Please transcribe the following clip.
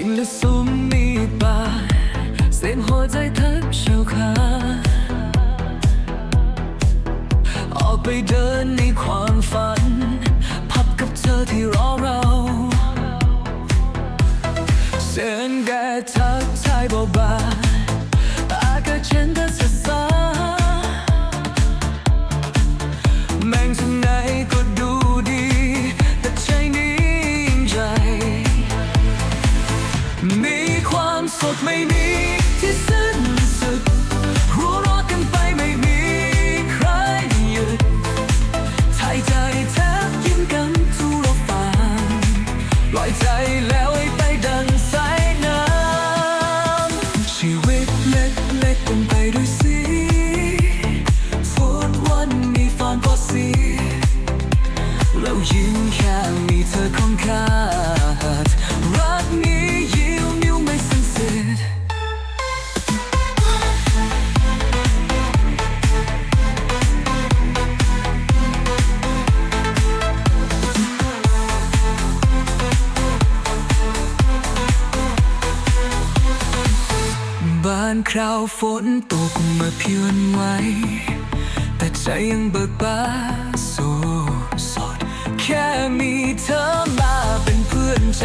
ชิงและสุมมีป่าเส้นหัวใจทับเฉียวขาออกไปเดินในความฝัน พับกับเธอที่รอเราเสียงแกทักทายเบาๆ สุขไม่มีที่สิ้นสุดหัวราะกันไปไม่มีใครหยุดถ่ายใจแทบยิ้มกันทุกฝันปล่อยใจแล้วให้ไปดังสายน้ำชีวิตเล็กๆเป็นไปด้วยสีฟุตวันมีฟันพอสีแล้วยิ่งแค่มีเธอคงขาดานคราวฝนตกมาเพียนไว้แต่ใจยังเบิกบานสูสด แค่มีเธอมาเป็นเพื่อนใจ